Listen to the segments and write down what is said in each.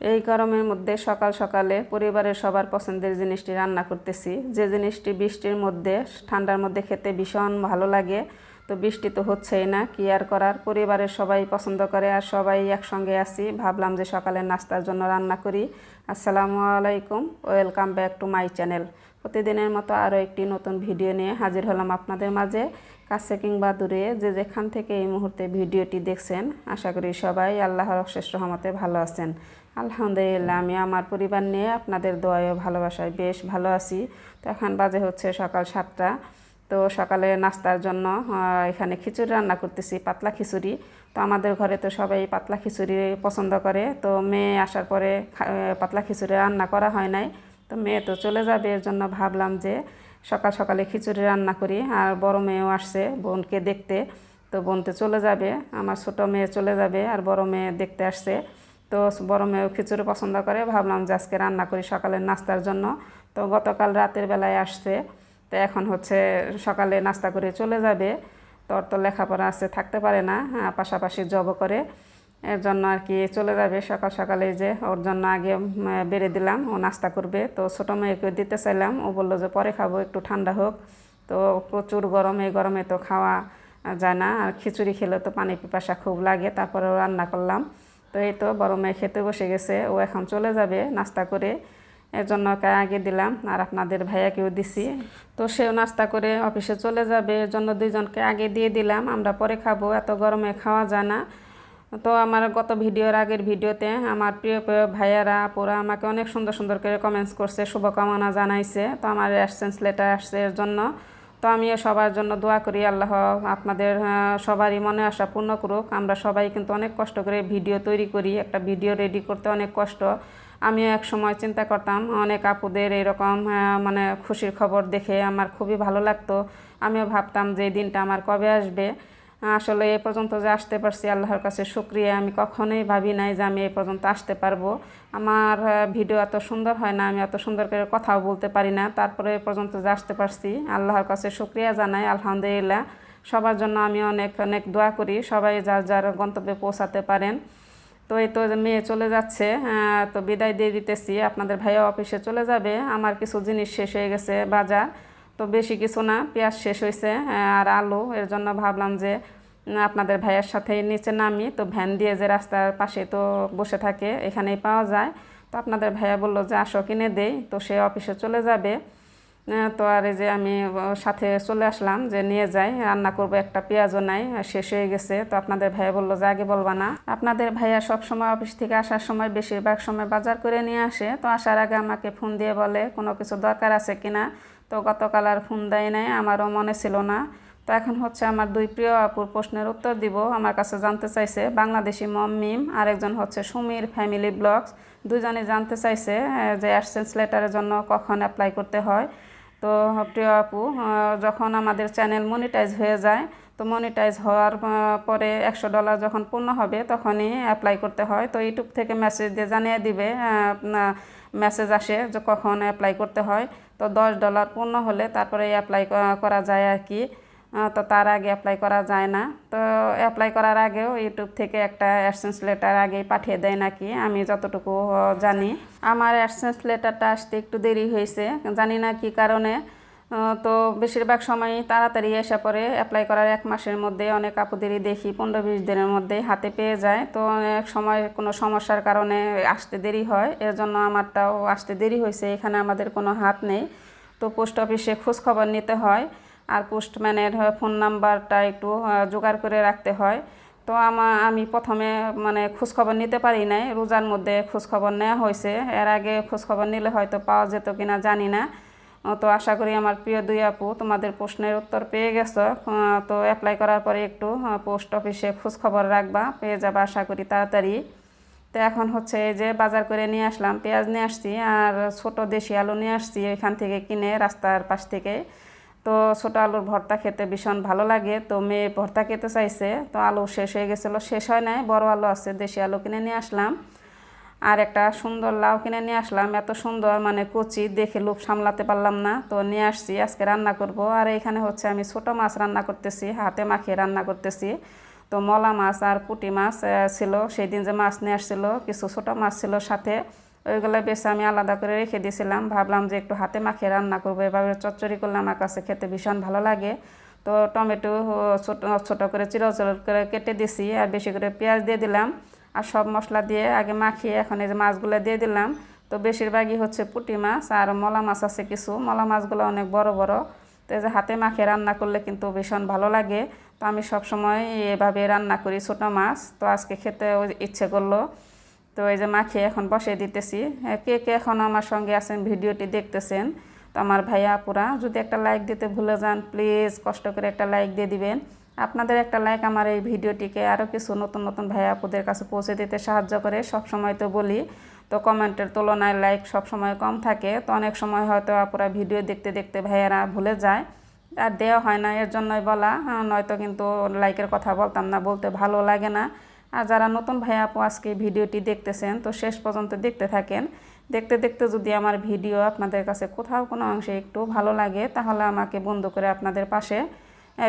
এই মধ্যে সকাল সকালে পরিবারের সবার পছন্দের জিনিসটি রান্না করতেছি। যে জিনিসটি বৃষ্টির মধ্যে, ঠান্ডার মধ্যে খেতে ভীষণ ভালো লাগে। তো বৃষ্টি তো হচ্ছেই না, কি আর করার? পরিবারের সবাই পছন্দ করে আর সবাই একসঙ্গে আছি। ভাবলাম যে সকালে নাস্তার জন্য রান্না করি। আসসালামু আলাইকুম, welcome back to my channel. প্রতিদিনের মতো আরও একটি নতুন ভিডিও নিয়ে হাজির হলাম আপনাদের মাঝে। কাছে কিংবা দূরে যে যেখান থেকে এই মুহূর্তে ভিডিওটি দেখছেন, আশা করি সবাই আল্লাহর অশেষ রহমতে ভালো আছেন। আলহামদুলিল্লাহ, আমি আমার পরিবার নিয়ে আপনাদের দোয়ায় ভালোবাসায় বেশ ভালো আছি। তো এখন বাজে হচ্ছে সকাল সাতটা। তো সকালে নাস্তার জন্য এখানে খিচুড়ি রান্না করতেছি, পাতলা খিচুড়ি। তো আমাদের ঘরে তো সবাই পাতলা খিচুড়ি পছন্দ করে। তো মেয়ে আসার পরে পাতলা খিচুড়ি রান্না করা হয় নাই। তো মেয়ে তো চলে যাবে, এর জন্য ভাবলাম যে সকাল সকালে খিচুড়ি রান্না করি। আর বড় মেয়েও আসছে বোনকে দেখতে। তো বোন তো চলে যাবে, আমার ছোট মেয়ে চলে যাবে, আর বড় মেয়ে দেখতে আসছে। তো বড় মেয়েও খিচুড়ি পছন্দ করে। ভাবলাম যে আজকে রান্না করি সকালের নাস্তার জন্য। তো গতকাল রাতের বেলায় আসছে। তো এখন হচ্ছে সকালে নাস্তা করে চলে যাবে। তো ওর তো লেখাপড়া আছে থাকতে পারে না হ্যাঁ, পাশাপাশি জব করে। এর জন্য আর কি চলে যাবে। সকাল সকালে যে ওর জন্য আগে বেড়ে দিলাম ও নাস্তা করবে। তো ছোটো মেয়েকে দিতে চাইলাম। ও বলল যে পরে খাব একটু ঠান্ডা হোক। তো প্রচুর গরম গরমে তো খাওয়া যায় না। আর খিচুড়ি খেলে তো পানি পিপাসা খুব লাগে। তারপরেও রান্না করলাম। তো এই তো বড় মেয়ে খেতে বসে গেছে, ও এখন চলে যাবে নাস্তা করে। এর জন্য ওকে আগে দিলাম, আর আপনাদের ভাইয়াকেও দিছি। তো সেও নাস্তা করে অফিসে চলে যাবে, এর জন্য দুইজনকে আগে দিয়ে দিলাম, আমরা পরে খাব, এত গরমে খাওয়া যায় না। তো আমার গত ভিডিওর আগের ভিডিওতে আমার প্রিয় প্রিয় ভাইয়ারা, আপুরা আমাকে অনেক সুন্দর সুন্দর করে কমেন্টস করছে, শুভকামনা জানাইছে। তো আমার অ্যাসেন্স লেটার আসছে এর জন্য। তো আমিও সবার জন্য দোয়া করি, আল্লাহ আপনাদের সবারই মনে আশা পূর্ণ করুক। আমরা সবাই কিন্তু অনেক কষ্ট করে ভিডিও তৈরি করি, একটা ভিডিও রেডি করতে অনেক কষ্ট। আমিও এক সময় চিন্তা করতাম, অনেক আপুদের এরকম মানে খুশির খবর দেখে আমার খুবই ভালো লাগতো। আমিও ভাবতাম যে দিনটা আমার কবে আসবে। আসলে এ পর্যন্ত যে আসতে পারছি, আল্লাহর কাছে শুক্রিয়া। আমি কখনোই ভাবি নাই যে আমি এ পর্যন্ত আসতে পারব। আমার ভিডিও এত সুন্দর হয় না, আমি এত সুন্দর করে কথাও বলতে পারি না। তারপরে এ পর্যন্ত যে আসতে পারছি, আল্লাহর কাছে শুক্রিয়া জানাই, আলহামদুলিল্লাহ। সবার জন্য আমি অনেক অনেক দোয়া করি, সবাই যার যার গন্তব্যে পৌঁছাতে পারেন। তো এই তো মেয়ে চলে যাচ্ছে তো বিদায় দিয়ে দিতেছি। আপনাদের ভাইয়া অফিসে চলে যাবে। আমার কিছু জিনিস শেষ হয়ে গেছে, বাজার। তো বেশি কিছু না, পেঁয়াজ শেষ হয়েছে আর আলু। এর জন্য ভাবলাম যে আপনাদের ভাইয়ের সাথে নিচে নামি, তো ভ্যান দিয়ে যে রাস্তার পাশে তো বসে থাকে, এখানেই পাওয়া যায়। তো আপনাদের ভাইয়া বলল যে, আসো, কিনে দেই। তো সে অফিসে চলে যাবে। তো আর এই যে আমি সাথে চলে আসলাম যে নিয়ে যাই, রান্না করব, একটা পেঁয়াজও নাই, শেষ হয়ে গেছে। তো আপনাদের ভাইয়া বলল যে, আগে বলবা না। আপনাদের ভাইয়া সব সময় অফিস থেকে আসার সময় বেশিরভাগ সময় বাজার করে নিয়ে আসে। তো আসার আগে আমাকে ফোন দিয়ে বলে, কোনো কিছু দরকার আছে কিনা? তো গতকাল আর ফোন দেয় নাই, আমারও মনে ছিল না। তো এখন হচ্ছে আমার দুই প্রিয় আপুর প্রশ্নের উত্তর দিব। আমার কাছে জানতে চাইছে, বাংলাদেশি মম মিম, আরেকজন হচ্ছে সুমির ফ্যামিলি ব্লগস। দুজনে জানতে চাইছে যে অ্যাডসেন্স লেটারের জন্য কখন অ্যাপ্লাই করতে হয়। তো প্রিয় আপু যখন আমাদের চ্যানেল মনিটাইজ হয়ে যায়, তো মনিটাইজ হওয়ার পরে একশো ডলার যখন পূর্ণ হবে, তখনই অ্যাপ্লাই করতে হয়। তো ইউটিউব থেকে মেসেজ দিয়ে জানিয়ে দিবে মেসেজ আসে যে কখন অ্যাপ্লাই করতে হয়। তো দশ ডলার পূর্ণ হলে তারপরে অ্যাপ্লাই করা যায় আর কি। তো তার আগে অ্যাপ্লাই করা যায় না। তো অ্যাপ্লাই করার আগেও ইউটিউব থেকে একটা অ্যাডসেন্স লেটার আগেই পাঠিয়ে দেয় নাকি, আমি যতটুকু জানি। আমার অ্যাডসেন্স লেটারটা আসতে একটু দেরি হয়েছে, জানি না কি কারণে। তো বেশিরভাগ সময়ই তাড়াতাড়ি এসে পরে অ্যাপ্লাই করার এক মাসের মধ্যে অনেক আপুদেরই দেখি, পনেরো বিশ দিনের মধ্যে হাতে পেয়ে যায়। তো অনেক সময় কোনো সমস্যার কারণে আসতে দেরি হয় এর জন্য আমারটাও আসতে দেরি হয়েছে, এখানে আমাদের কোনো হাত নেই। তো পোস্ট অফিসে খোঁজ খবর নিতে হয়, আর পোস্টম্যানের ফোন নাম্বারটা একটু জোগাড় করে রাখতে হয়। তো আমা, আমি প্রথমে মানে খোঁজখবর নিতে পারি নাই, রোজার মধ্যে খোঁজখবর নেওয়া হয়েছে। এর আগে খোঁজখবর নিলে হয়তো পাওয়া যেত কিনা জানি না। তো আশা করি আমার প্রিয় দুই আপু তোমাদের প্রশ্নের উত্তর পেয়ে গেছো। তো অ্যাপ্লাই করার পরে একটু পোস্ট অফিসে খোঁজখবর রাখবা, পেয়ে যাবা আশা করি তাড়াতাড়ি। তো এখন হচ্ছে এই যে বাজার করে নিয়ে আসলাম, পেঁয়াজ নিয়ে আসছি আর ছোট দেশি আলু নিয়ে আসছি এখান থেকে কিনে রাস্তার পাশ থেকে। তো ছোটো আলুর ভর্তা খেতে ভীষণ ভালো লাগে, তো মেয়ে ভর্তা খেতে চাইছে, তো আলু শেষ হয়ে গেছিল, শেষ হয় নাই, বড় আলু আছে, দেশি আলু কিনে নিয়ে আসলাম। আর একটা সুন্দর লাউ কিনে নিয়ে আসলাম। এত সুন্দর মানে কচি, দেখে লোভ সামলাতে পারলাম না। তো নিয়ে আসছি, আজকে রান্না করব। আর এখানে হচ্ছে আমি ছোট মাছ রান্না করতেছি, হাতে মাখিয়ে রান্না করতেছি। তো মলা মাছ আর পুঁটি মাছ ছিল সেই দিন যে মাছ নিয়ে আসছিল, কিছু ছোটো মাছ ছিল সাথে। ওইগুলো বেশ আমি আলাদা করে রেখে দিয়েছিলাম। ভাবলাম যে একটু হাতে মাখিয়ে রান্না করব। এভাবে চচ্চড়ি করলে আমার কাছে খেতে ভীষণ ভালো লাগে। তো টমেটো ছোট ছোট করে চিরো চিরো করে কেটে দিছি। আর বেশি করে পেঁয়াজ দিয়ে দিলাম। আর সব মশলা দিয়ে আগে মাখিয়ে এখন এই যে মাছগুলো দিয়ে দিলাম। তো বেশিরভাগই হচ্ছে পুঁটি মাছ আর মলা মাছ আছে কিছু। মলা মাছগুলো অনেক বড় বড়। তো এই যে হাতে মাখে রান্না করলে কিন্তু ভীষণ ভালো লাগে। তো আমি সব সময় এভাবে রান্না করি ছোটো মাছ। তো আজকে খেতে ইচ্ছে করল। তো এই যে মাখিয়ে এখন বসিয়ে দিতেছি। কে কে এখন আমার সঙ্গে আছেন, ভিডিওটি দেখতেছেন, তো আমার ভাইয়া আপুরা, যদি একটা লাইক দিতে ভুলে যান প্লিজ কষ্ট করে একটা লাইক দিয়ে দিবেন। আপনাদের একটা লাইক আমার এই ভিডিওটিকে আরও কিছু নতুন নতুন ভাইয়া আপুদের কাছে পৌঁছে দিতে সাহায্য করে। সব সময় তো বলি তো কমেন্টের তুলনায় লাইক সব সময় কম থাকে। তো অনেক সময় হয়তো আপুরা ভিডিও দেখতে দেখতে ভাইয়ারা ভুলে যায়। আর দেওয়া হয় না এর জন্যই বলা। হ্যাঁ, নয়তো কিন্তু লাইকের কথা বলতাম না বলতে ভালো লাগে না। আর যারা নতুন ভাই আপু আজকে ভিডিওটি দেখতেছেন তো শেষ পর্যন্ত দেখতে থাকেন। দেখতে দেখতে যদি আমার ভিডিও আপনাদের কাছে কোথাও কোনো অংশে একটু ভালো লাগে তাহলে আমাকে বন্ধু করে আপনাদের পাশে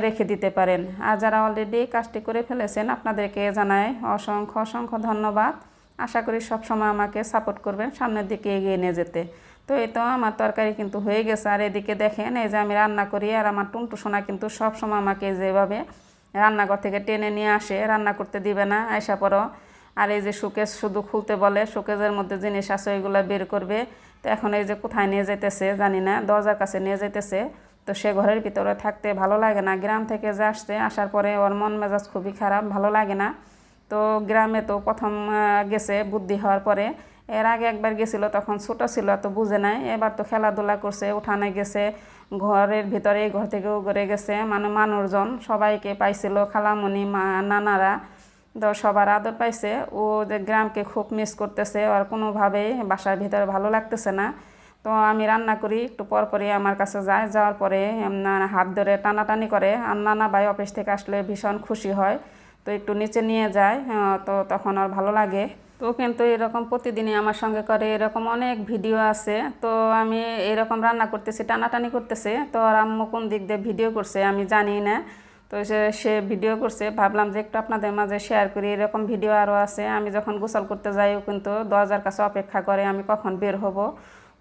রেখে দিতে পারেন। আর যারা অলরেডি কাজটি করে ফেলেছেন, আপনাদেরকে জানাই অসংখ্য অসংখ্য ধন্যবাদ। আশা করি সবসময় আমাকে সাপোর্ট করবেন, সামনের দিকে এগিয়ে নিয়ে যেতে। তো এই তো আমার তরকারি কিন্তু হয়ে গেছে। আর এদিকে দেখেন, এই যে আমি রান্না করি, আর আমার টুনটু সোনা কিন্তু সবসময় আমাকে যেভাবে রান্নাঘর থেকে টেনে নিয়ে আসে, রান্না করতে দিবে না, আয়সা পরও আর এই যে শোকেস শুধু খুলতে বলে শোকেজের মধ্যে জিনিস আছে, ওইগুলো বের করবে। তো এখন এই যে কোথায় নিয়ে যেতেছে জানি না, দরজার কাছে নিয়ে যাইতেছে। তো সে ঘরের ভিতরে থাকতে ভালো লাগে না। গ্রাম থেকে যে আসছে, আসার পরে ওর মন মেজাজ খুবই খারাপ, ভালো লাগে না। তো গ্রামে তো প্রথম গেছে বুদ্ধি হওয়ার পরে। এর আগে একবার গেছিল, তখন ছোট ছিল, তো বুঝে নাই। এবার তো খেলাধুলা করছে, উঠানে গেছে, ঘরের ভিতরে, ঘর থেকেও ঘরে গেছে। মানে মানুষজন সবাইকে পাইছিল খালামণি মা, নানারা। তো সবার আদর পাইছে। ও যে গ্রামকে খুব মিস করতেছে, আর কোনোভাবেই বাসার ভিতরে ভালো লাগতেছে না। তো আমি রান্না করি, একটু পর পরে আমার কাছে যায়, যাওয়ার পরে হাত ধরে টানাটানি করে। আর নানা ভাই অফিস থেকে আসলে ভীষণ খুশি হয়, তো একটু নিচে নিয়ে যায় তো তখন আর ভালো লাগে। তো কিন্তু এরকম প্রতিদিনই আমার সঙ্গে করে, এরকম অনেক ভিডিও আছে। তো আমি এরকম রান্না করতেছি, টানাটানি করতেছে, তো আর আম্মু কোন দিক দিয়ে ভিডিও করছে আমি জানি না। তো সে ভিডিও করছে, ভাবলাম যে একটু আপনাদের মাঝে শেয়ার করি, এরকম ভিডিও আরও আছে। আমি যখন গোসল করতে যাই ও কিন্তু দরজার কাছে অপেক্ষা করে, আমি কখন বের হব?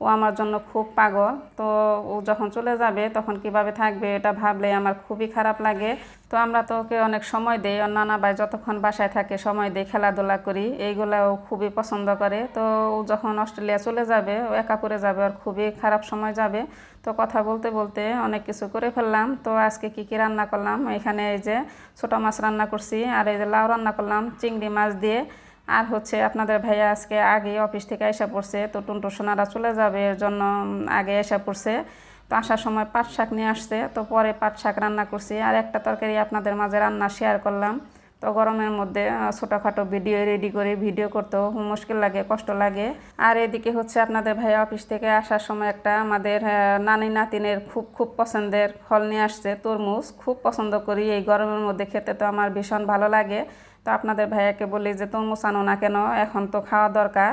ও আমার জন্য খুব পাগল। তো ও যখন চলে যাবে, তখন কীভাবে থাকবে এটা ভাবলে আমার খুবই খারাপ লাগে। তো আমরা তো ওকে অনেক সময় দেই, ওর নানা ভাই যতক্ষণ বাসায় থাকে সময় দেই, খেলাধুলা করি, এইগুলা ও খুবই পছন্দ করে। তো ও যখন অস্ট্রেলিয়া চলে যাবে, ও একা পড়ে যাবে আর খুবই খারাপ সময় যাবে। তো কথা বলতে বলতে অনেক কিছু করে ফেললাম। তো আজকে কি কি রান্না করলাম? এখানে এই যে ছোটো মাছ রান্না করছি, আর এই যে লাউ রান্না করলাম, চিংড়ি মাছ দিয়ে। আর হচ্ছে আপনাদের ভাইয়া আজকে আগে অফিস থেকে এসে পড়ছে, তো টুনটু সোনারা চলে যাবে, এর জন্য আগে এসে পড়ছে। তো আসার সময় পাট শাক নিয়ে আসছে, তো পরে পাট শাক রান্না করছি। আর একটা তরকারি আপনাদের মাঝে রান্না শেয়ার করলাম। তো গরমের মধ্যে ছোটোখাটো ভিডিও রেডি করে ভিডিও করতেও মুশকিল লাগে, কষ্ট লাগে। আর এদিকে হচ্ছে আপনাদের ভাইয়া অফিস থেকে আসার সময় একটা আমাদের নানি নাতিনের খুব খুব পছন্দের ফল নিয়ে আসছে, তরমুজ। খুব পছন্দ করি, এই গরমের মধ্যে খেতে তো আমার ভীষণ ভালো লাগে। তো আপনাদের ভাইয়াকে বলি যে, তরমুজ আনো না কেন? এখন তো খাওয়া দরকার।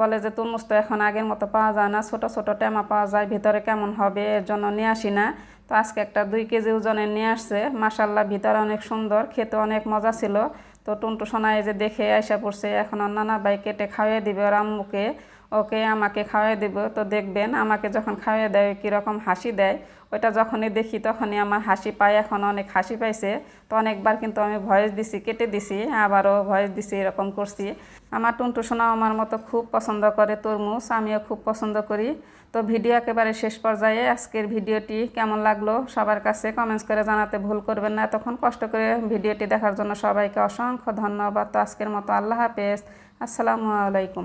বলে যে, তরমুজ তো এখন আগের মতো পাওয়া যায় না, ছোট ছোট টেমা পাওয়া যায়, ভিতরে কেমন হবে? এর জন্য নিয়ে আসি না। তো আজকে একটা দুই কেজি ওজনের নিয়ে আসছে। মাসাল্লাহ ভিতরে অনেক সুন্দর, খেতে অনেক মজা ছিল। তো টুনটু সোনায় যে দেখে আইসা পড়ছে, এখন আর নানা ভাই কেটে খাওয়াই দিবে ওর আম্মুকে। ওকে আমাকে খাওয়াই দিব। তো দেখবেন আমাকে যখন খাওয়াই দেয়, কীরকম হাসি দেয়, ওইটা যখনই দেখি তখনই আমার হাসি পায়। এখন অনেক হাসি পাইছে। তো অনেকবার কিন্তু আমি ভয়েস দিছি, কেটে দিছি, আবারও ভয়েস দিছি, এরকম করছি। আমার টুনটু সোনা আমার মতো খুব পছন্দ করে, তরমুজ আমিও খুব পছন্দ করি। তো ভিডিও একেবারে শেষ পর্যায়ে আজকের ভিডিওটি কেমন লাগল সবার কাছে কমেন্টস করে জানাতে ভুল করবেন না। তখন কষ্ট করে ভিডিওটি দেখার জন্য সবাইকে অসংখ্য ধন্যবাদ। তো আজকের মতো আল্লাহ হাফেজ। আসসালামু আলাইকুম।